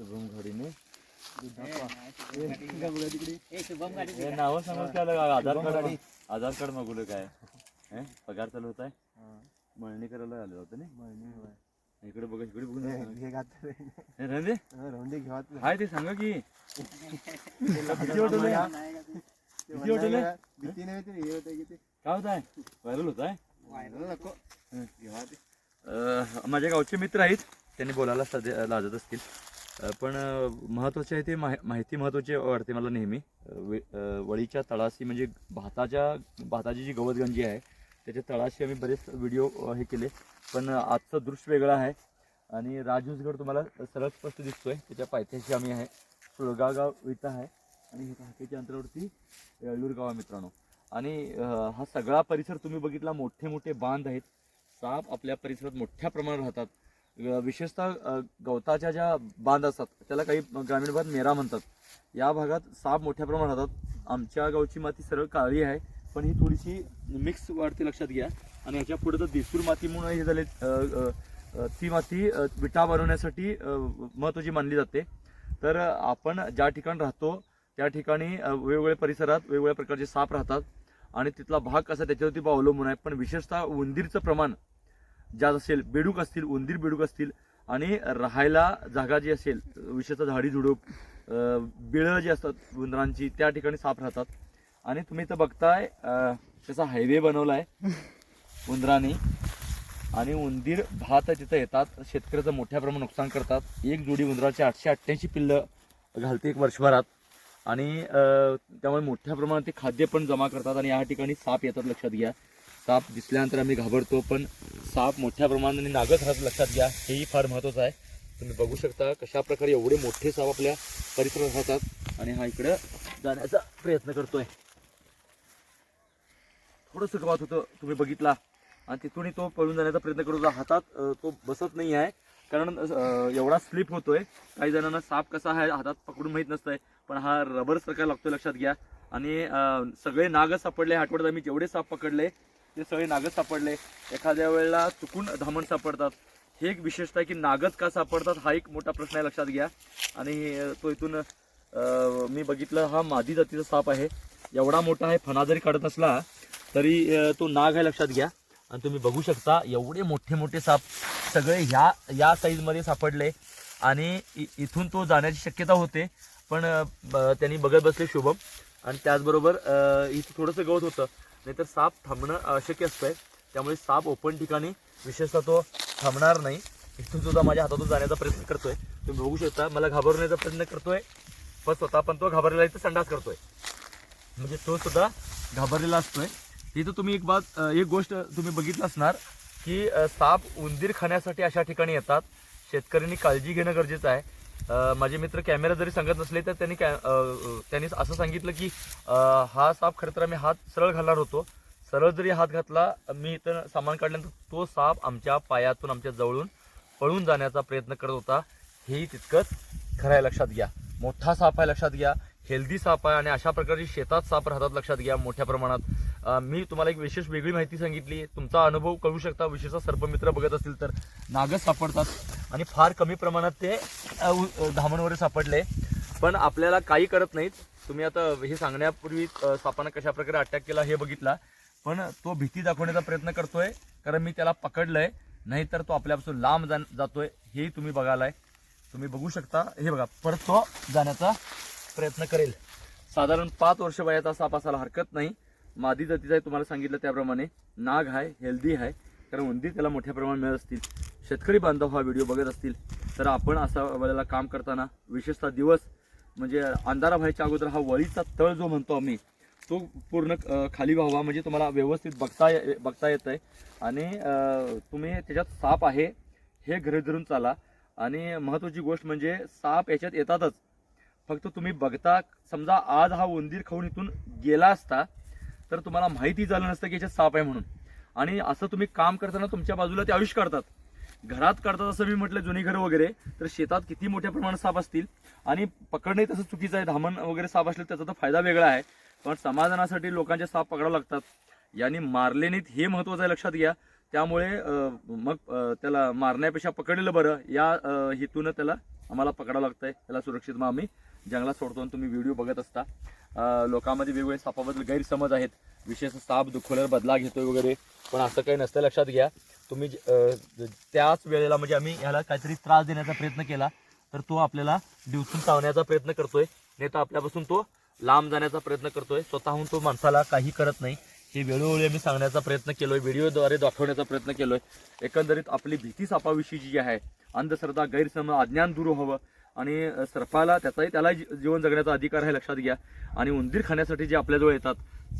शुभम घडीने. हे नाव सांगून काय? आधार कार्ड आधार कार्ड मागवलं काय? हे? पगार चालू होत आहे? मळणी करायला आलं होतं ना इकडे बघा इकडे बघून हे राहून दे. हाय ते सांगा की. किती होतं हे? किती होतं हे? काय होत आहे? व्हायरल होत आहे? अं, माझ्या गावचे मित्र आहेत. त्यांनी बोलायला सध्या लाजत असतील. पण महत्त्वाचे आहे ते माहि- माहिती महत्त्वाची वाटते मला नेहमी. वे- वळीच्या तळाशी म्हणजे भाताच्या भाताची जी गवतगंजी आहे त्याच्या तळाशी आम्ही बरेच व्हिडिओ हे केले. पण आजचं दृश्य वेगळं आहे आणि राजहंसगड तुम्हाला सरळ स्पष्ट दिसतोय. त्याच्या पायथ्याशी आम्ही आहे. सुळगागाव इथं आहे. आणि हे हाकेच्या अंतरावरती येळूर गाव आहे मित्रांनो. आणि हा सगळा परिसर तुम्ही बघितला. मोठे मोठे बांध आहेत. साप आपल्या परिसरात मोठ्या प्रमाणात राहतात. विशेषतः गवताच्या ज्या बांध असतात त्याला काही ग्रामीण भागात मेरा म्हणतात. या भागात साप मोठ्या प्रमाणात राहतात. आमच्या गावची माती सरळ काळी आहे पण ही थोडीशी मिक्स वाढते लक्षात घ्या. आणि ह्याच्या पुढे तर देसूर माती म्हणून हे झाले ती माती विटा बनवण्यासाठी महत्त्वाची मानली जाते. तर आपण ज्या ठिकाणी राहतो त्या ठिकाणी वेगवेगळ्या परिसरात वेगवेगळ्या प्रकारचे साप राहतात. आणि तिथला भाग कसा त्याच्यावरती अवलंबून आहे. पण विशेषतः उंदीरचं प्रमाण ज्यात असेल बेडूक असतील उंदीर बेडूक असतील आणि राहायला जागा जी असेल विशेषतः झाडी झुडूप बिळं जी असतात उंदरांची त्या ठिकाणी साप राहतात. आणि तुम्ही इथं बघताय त्याचा हायवे बनवला आहे उंदराने. आणि उंदीर भात तिथं येतात. शेतकऱ्याचं मोठ्या प्रमाणात नुकसान करतात. एक जोडी उंदराची आठशे अठ्ठ्याऐंशी पिल्लं घालते एक वर्षभरात. आणि त्यामुळे मोठ्या प्रमाणात ते खाद्य पण जमा करतात आणि या ठिकाणी साप येतात लक्षात घ्या. साप दिसल्यानंतर आम्ही घाबरतो पण साप मोठ्या प्रमाणाने नागत राहत लक्षात घ्या हेही फार महत्त्वाचं आहे. तुम्ही बघू शकता कशा प्रकारे एवढे मोठे साप आपल्या परिसरात राहतात. आणि हा इकडं जाण्याचा प्रयत्न करतोय. थोडं सुटवात होतं तुम्ही बघितला. आणि तिथूनही तो पळून जाण्याचा प्रयत्न करत. होता हातात तो बसत नाही आहे. कारण एवढा स्लिप होतोय. काही जणांना साप कसा आहे हातात पकडून माहीत नसतंय. पण हा रबर सारखा लागतोय लक्षात घ्या. आणि सगळे नागच सापडले. आठवड्यात आम्ही जेवढे साप पकडले ते सगळे नागच सापडले. एखाद्या वेळेला चुकून धामण सापडतात. हे एक विशेषता आहे की नागच का सापडतात हा एक मोठा प्रश्न आहे लक्षात घ्या. आणि तो इथून मी बघितलं हा मादी जातीचा साप आहे. एवढा मोठा आहे फणा जरी काढत असला तरी तो नाग आहे लक्षात घ्या. आणि तुम्ही बघू शकता एवढे मोठे मोठे साप सगळे ह्या या साईजमध्ये सापडले. आणि इ- इथून तो जाण्याची शक्यता होते. पण ब- त्यांनी बघत बसले शुभम. आणि त्याचबरोबर इथं थोडंसं गवत होतं. नाहीतर साप थांबणं अशक्य असतंय. त्यामुळे साप ओपन ठिकाणी विशेषतः तो थांबणार नाही. इथून सुद्धा माझ्या हातातून जाण्याचा प्रयत्न करतोय. तुम्ही बघू शकता मला घाबरवण्याचा प्रयत्न करतोय. पण स्वतः पण तो घाबरलेला इथं संडास करतोय. म्हणजे तो सुद्धा घाबरलेला असतोय. तिथं तुम्ही एक बात एक गोष्ट तुम्ही बघितलं असणार की साप उंदीर खाण्यासाठी अशा ठिकाणी येतात. शेतकऱ्यांनी काळजी घेणं गरजेचं आहे. माझे मित्र कॅमेरा जरी सांगत नसले तर त्यांनी कॅ त्यांनी असं सांगितलं की हा साप खरं तर आम्ही हात सरळ घालणार होतो. सरळ जरी हात घातला मी इथं सामान काढल्यानंतर तो साप आमच्या पायातून आमच्या जवळून पळून जाण्याचा प्रयत्न करत होता. हेही तितकंच खरं आहे लक्षात घ्या. मोठा साप आहे लक्षात घ्या. हेल्दी साप आहे आणि अशा प्रकारची शेतात साप राहतात लक्षात घ्या मोठ्या प्रमाणात. मी तुम्हाला एक विशेष वेगळी माहिती सांगितली. तुमचा अनुभव कळू शकता. विशेषतः सर्पमित्र बघत असतील तर नागच सापडतात. आणि फार कमी प्रमाणात ते अं, धामणवर सापडले. पण आपल्याला काही करत नाहीत. तुम्ही आता हे सांगण्यापूर्वी सापानं कशा प्रकारे अटॅक केला हे बघितला. पण तो भीती दाखवण्याचा प्रयत्न करतोय कारण मी त्याला पकडलंय. नाहीतर तो आपल्यापासून लांब जा जातोय हेही तुम्ही बघालाय तुम्ही बघू शकता. हे बघा परत तो जाण्याचा प्रयत्न करेल. साधारण पाच वर्ष वयाचा साप असायला हरकत नाही. मादी जातीचा आहे तुम्हाला सांगितलं त्याप्रमाणे. नाग आहे हेल्दी आहे कारण उंदीर त्याला मोठ्या प्रमाणात मिळत असतील. शेतकरी बांधव हा व्हिडिओ बघत असतील तर आपण असा वेळेला काम करताना विशेषतः दिवस म्हणजे अंधारा व्हायच्या अगोदर हा वळीचा तळ जो म्हणतो आम्ही तो पूर्ण खाली व्हावा म्हणजे तुम्हाला व्यवस्थित बघता ये- बघता येत आहे आणि तुम्ही त्याच्यात साप आहे हे घरी धरून चाला. आणि महत्त्वाची गोष्ट म्हणजे साप याच्यात येतातच. फक्त तुम्ही बघता समजा आज हा उंदीर खाऊन इथून गेला असता तर तुम्हाला माहिती झालं नसतं की याच्यात साप आहे म्हणून. आणि असं तुम्ही काम करताना तुमच्या बाजूला ते आयुष्य काढतात. घरात काढतात असं मी म्हटलं जुनी घरं वगैरे तर शेतात किती मोठ्या प्रमाणात साप असतील आणि पकडणे तसं चुकीचं आहे. धामण वगैरे साप असले त्याचा तर फायदा वेगळा आहे. पण समाधानासाठी लोकांचे साप पकडावं लागतात. याने मारले नाहीत हे महत्वाचं आहे लक्षात घ्या. त्यामुळे मग त्याला मारण्यापेक्षा पकडलेलं बरं. या हेतूनं त्याला आम्हाला पकडावं लागतंय. त्याला सुरक्षित मग आम्ही जंगलात सोडतो आणि तुम्ही व्हिडिओ बघत असता. लोकांमध्ये वेगवेगळे सापाबद्दल गैरसमज आहेत. विशेष साप दुखवल्यावर बदला घेतोय वगैरे. पण असं काही नसतं लक्षात घ्या. तुम्ही ज- त्याच वेळेला म्हणजे आम्ही ह्याला काहीतरी त्रास देण्याचा प्रयत्न केला तर तो आपल्याला दिवसून चावण्याचा प्रयत्न करतोय. नाही तर आपल्यापासून तो लांब जाण्याचा प्रयत्न करतोय. स्वतःहून तो माणसाला काही करत नाही. हे वेळोवेळी आम्ही सांगण्याचा प्रयत्न केलोय व्हिडिओद्वारे दाखवण्याचा प्रयत्न केलोय. एकंदरीत आपली भीती सापाविषयी जी आहे अंधश्रद्धा गैरसमज अज्ञान दूर व्हावं आणि सर्पाला त्याचाही त्याला जीवन जगण्याचा अधिकार आहे लक्षात घ्या. आणि उंदीर खाण्यासाठी जे आपल्याजवळ येतात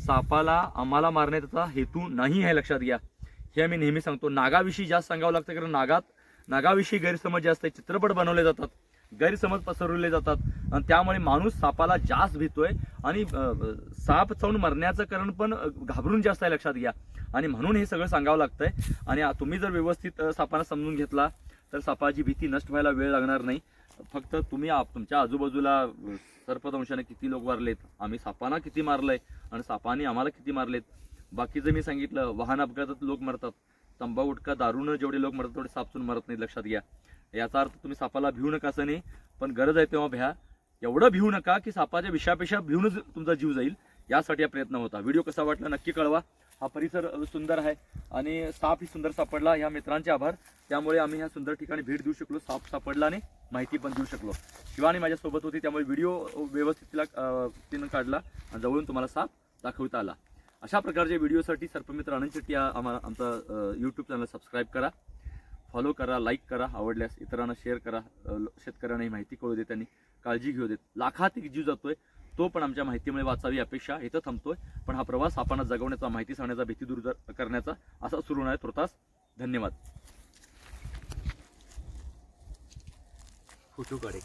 सापाला आम्हाला मारण्याचा हेतू नाही आहे लक्षात घ्या. हे आम्ही नेहमी सांगतो. नागाविषयी जास्त सांगावं लागतं कारण नागात नागाविषयी गैरसमज जास्त आहे. चित्रपट बनवले जातात गैरसमज पसरवले जातात. आणि त्यामुळे माणूस सापाला जास्त भीतोय आणि साप चावून मरण्याचं कारण पण घाबरून जास्त आहे लक्षात घ्या. आणि म्हणून हे सगळं सांगावं लागतंय. आणि तुम्ही जर व्यवस्थित सापाला समजून घेतला तर सापाची भीती नष्ट व्हायला वेळ लागणार नाही. फक्त तुम्ही आप- तुमच्या आजूबाजूला सर्पदंशाने किती लोक वारलेत आम्ही सापांना किती मारलंय आणि सापाने आम्हाला किती मारलेत? बाकीचं मी सांगितलं वाहन अपघातात लोक मरतात. तंबा गुटखा दारूनं जेवढे लोक मरतात तेवढे सापचून मरत नाहीत लक्षात घ्या. याचा अर्थ तुम्ही सापाला भिवू नका असं नाही पण गरज आहे तेव्हा भ्या. एवढं भिवू नका की सापाच्या विषयापेक्षा भिवूनच तुमचा जीव जाईल यासाठी हा प्रयत्न होता. व्हिडिओ कसा वाटला नक्की कळवा. हा परिसर सुंदर आहे आणि साप ही सुंदर सापडला. या मित्रांचे आभार. त्यामुळे आम्ही ह्या सुंदर ठिकाणी भेट देऊ शकलो. साप सापडला आणि माहिती पण देऊ शकलो. शिवानी माझ्यासोबत होती. त्यामुळे व्हिडिओ व्यवस्थित तिला तिनं काढला आणि जवळून तुम्हाला साप दाखवता आला. अशा प्रकारच्या व्हिडिओसाठी सर्पमित्र आनंद शेट्टी हा आम्हाला आमचा यूट्यूब चॅनल सबस्क्राईब करा. फॉलो करा लाईक करा आवडल्यास इतरांना शेअर करा. अ, शेतकऱ्यांना ही माहिती कळू दे त्यांनी काळजी घेऊ देत लाखात एक जीव जातोय. तो पण आमच्या माहितीमुळे वाचावी अपेक्षा इथं थांबतोय. पण हा प्रवास आपण जगवण्याचा माहिती सांगण्याचा भीती दूर करण्याचा असा सुरू होणार आहे तुर्तास धन्यवाद. फोटो काढे.